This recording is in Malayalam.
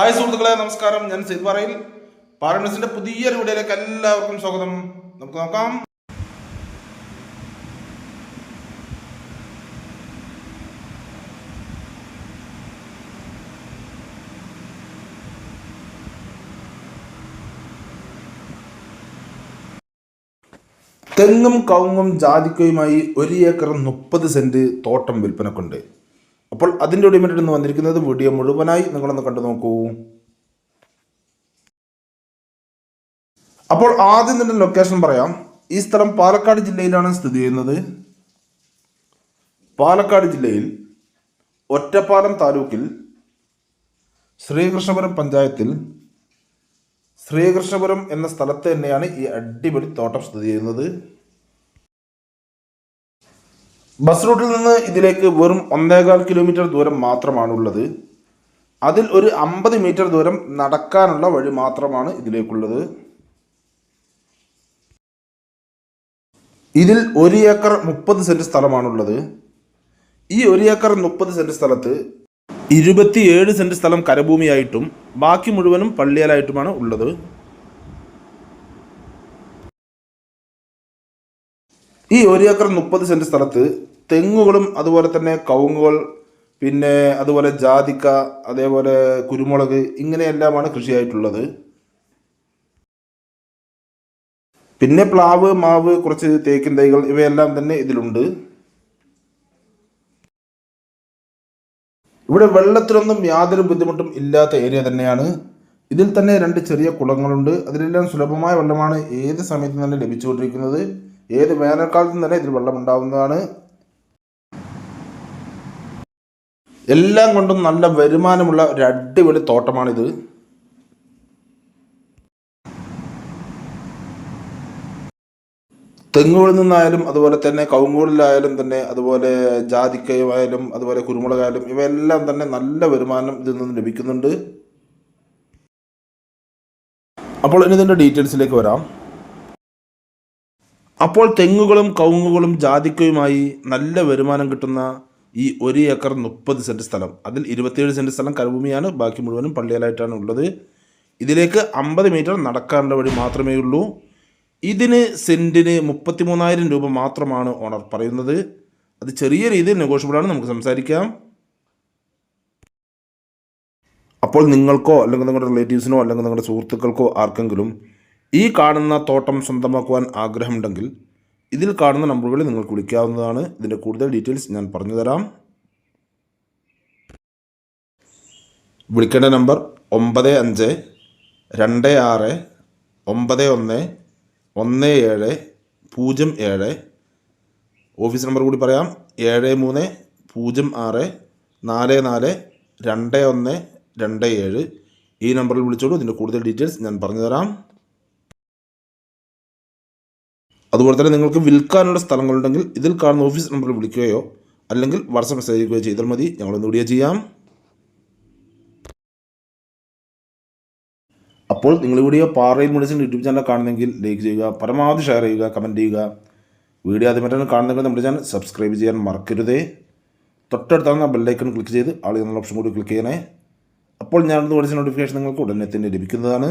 ഹായ് സുഹൃത്തുക്കളെ നമസ്കാരം. ഞാൻ സെയ്ത് പറയിൽ. പാരന്റ്സിന്റെ പുതിയൊരു വീഡിയോയിലേക്ക് എല്ലാവർക്കും സ്വാഗതം. നമുക്ക് നോക്കാം. തെങ്ങും കവുങ്ങും ജാതിക്കയുമായി ഒരു ഏക്കർ മുപ്പത് സെന്റ് തോട്ടം വിൽപ്പനക്കുണ്ട്. അപ്പോൾ അതിന്റെ ഒടിമറ്റിൽ നിന്ന് വന്നിരിക്കുന്നത് വീഡിയോ മുഴുവനായി നിങ്ങളൊന്ന് കണ്ടു നോക്കൂ. അപ്പോൾ ആദ്യം തന്നെ ലൊക്കേഷൻ പറയാം. ഈ സ്ഥലം പാലക്കാട് ജില്ലയിലാണ് സ്ഥിതി ചെയ്യുന്നത്. പാലക്കാട് ജില്ലയിൽ ഒറ്റപ്പാലം താലൂക്കിൽ ശ്രീകൃഷ്ണപുരം പഞ്ചായത്തിൽ ശ്രീകൃഷ്ണപുരം എന്ന സ്ഥലത്ത് തന്നെയാണ് ഈ അടിപൊളി തോട്ടം സ്ഥിതി ചെയ്യുന്നത്. ബസ് റൂട്ടിൽ നിന്ന് ഇതിലേക്ക് വെറും ഒന്നേകാൽ കിലോമീറ്റർ ദൂരം മാത്രമാണുള്ളത്. അതിൽ ഒരു അമ്പത് മീറ്റർ ദൂരം നടക്കാനുള്ള വഴി മാത്രമാണ് ഇതിലേക്കുള്ളത്. ഇതിൽ ഒരു ഏക്കർ മുപ്പത് സെന്റ് സ്ഥലമാണുള്ളത്. ഈ ഒരു ഏക്കർ മുപ്പത് സെന്റ് സ്ഥലത്ത് ഇരുപത്തിയേഴ് സെന്റ് സ്ഥലം കരഭൂമിയായിട്ടും ബാക്കി മുഴുവനും പള്ളിയലായിട്ടുമാണ് ഉള്ളത്. ഈ ഒരു ഏക്കർ മുപ്പത് സെന്റ് സ്ഥലത്ത് തെങ്ങുകളും അതുപോലെ തന്നെ കവുങ്ങുകൾ പിന്നെ അതുപോലെ ജാതിക്ക അതേപോലെ കുരുമുളക് ഇങ്ങനെയെല്ലാമാണ് കൃഷിയായിട്ടുള്ളത്. പിന്നെ പ്ലാവ് മാവ് കുറച്ച് തേക്കിൻ തൈകൾ ഇവയെല്ലാം തന്നെ ഇതിലുണ്ട്. ഇവിടെ വെള്ളത്തിനൊന്നും യാതൊരു ബുദ്ധിമുട്ടും ഇല്ലാത്ത ഏരിയ തന്നെയാണ്. ഇതിൽ തന്നെ രണ്ട് ചെറിയ കുളങ്ങളുണ്ട്. അതിലെല്ലാം സുലഭമായ വെള്ളമാണ് ഏത് സമയത്തും തന്നെ ലഭിച്ചുകൊണ്ടിരിക്കുന്നത്. ഏത് വേനൽക്കാലത്തും തന്നെ ഇതിൽ വെള്ളം ഉണ്ടാവുന്നതാണ് എല്ലാം കൊണ്ടും നല്ല വരുമാനമുള്ള ഒരു അടിപൊളി തോട്ടമാണിത്. തെങ്ങുകളിൽ നിന്നായാലും അതുപോലെ തന്നെ കവുങ്ങുകളിലായാലും തന്നെ അതുപോലെ ജാതിക്കയുമായാലും അതുപോലെ കുരുമുളകായാലും ഇവയെല്ലാം തന്നെ നല്ല വരുമാനം ഇതിൽ നിന്ന് ലഭിക്കുന്നുണ്ട്. അപ്പോൾ ഇനി ഇതിന്റെ ഡീറ്റെയിൽസിലേക്ക് വരാം. അപ്പോൾ തെങ്ങുകളും കവുങ്ങുകളും ജാതിക്കയുമായി നല്ല വരുമാനം കിട്ടുന്ന ഈ ഒരു ഏക്കർ മുപ്പത് സെന്റ് സ്ഥലം. അതിൽ ഇരുപത്തിയേഴ് സെന്റ് സ്ഥലം കരഭൂമിയാണ്. ബാക്കി മുഴുവനും പള്ളിയലായിട്ടാണ് ഉള്ളത്. ഇതിലേക്ക് അമ്പത് മീറ്റർ നടക്കാനുള്ള വഴി മാത്രമേ ഉള്ളൂ. ഇതിന് സെന്റിന് മുപ്പത്തി മൂന്നായിരം രൂപ മാത്രമാണ് ഓണർ പറയുന്നത്. അത് ചെറിയ രീതിയിൽ നെഗോഷ്യബിളാണ്. നമുക്ക് സംസാരിക്കാം. അപ്പോൾ നിങ്ങൾക്കോ അല്ലെങ്കിൽ നിങ്ങളുടെ റിലേറ്റീവ്സിനോ അല്ലെങ്കിൽ നിങ്ങളുടെ സുഹൃത്തുക്കൾക്കോ ആർക്കെങ്കിലും ഈ കാണുന്ന തോട്ടം സ്വന്തമാക്കുവാൻ ആഗ്രഹമുണ്ടെങ്കിൽ ഇതിൽ കാണുന്ന നമ്പറുകളിൽ നിങ്ങൾക്ക് വിളിക്കാവുന്നതാണ്. ഇതിന്റെ കൂടുതൽ ഡീറ്റെയിൽസ് ഞാൻ പറഞ്ഞു തരാം. വിളിക്കേണ്ട നമ്പർ ഒമ്പത് അഞ്ച് രണ്ട് ആറ് ഒമ്പത് ഒന്ന് ഒന്ന് ഏഴ് പൂജ്യം ഏഴ്. ഓഫീസ് നമ്പർ കൂടി പറയാം. ഏഴ് മൂന്ന് പൂജ്യം ആറ് നാല് നാല് രണ്ട് ഒന്ന് രണ്ട് ഏഴ്. ഈ നമ്പറിൽ വിളിച്ചോളൂ. ഇതിന്റെ കൂടുതൽ ഡീറ്റെയിൽസ് ഞാൻ പറഞ്ഞു തരാം. അതുപോലെ തന്നെ നിങ്ങൾക്ക് വിൽക്കാനുള്ള സ്ഥലങ്ങളുണ്ടെങ്കിൽ ഇതിൽ കാണുന്ന ഓഫീസ് നമ്പറിൽ വിളിക്കുകയോ അല്ലെങ്കിൽ വാട്സപ്പ് മെസ്സേജ് അയക്കുകയോ ചെയ്താൽ മതി. ഞങ്ങളൊന്ന് വീഡിയോ ചെയ്യാം. അപ്പോൾ നിങ്ങൾ വീഡിയോ പാറയിൽ മെഡിസിൻ യൂട്യൂബ് ചാനൽ കാണുന്നെങ്കിൽ ലൈക്ക് ചെയ്യുക പരമാവധി ഷെയർ ചെയ്യുക കമന്റ് ചെയ്യുക. വീഡിയോ ആദ്യമായിട്ടാണ് കാണുന്നെങ്കിൽ നമ്മുടെ ചാനൽ സബ്സ്ക്രൈബ് ചെയ്യാൻ മറക്കരുതേ. തൊട്ടടുത്താണ് ബെല്ലൈക്കൺ ക്ലിക്ക് ചെയ്ത് ആൾ ഓപ്ഷൻ കൂടി ക്ലിക്ക് ചെയ്യണേ. അപ്പോൾ ഞാനൊന്ന് പഠിച്ച നോട്ടിഫിക്കേഷൻ നിങ്ങൾക്ക് ഉടനെ തന്നെ ലഭിക്കുന്നതാണ്.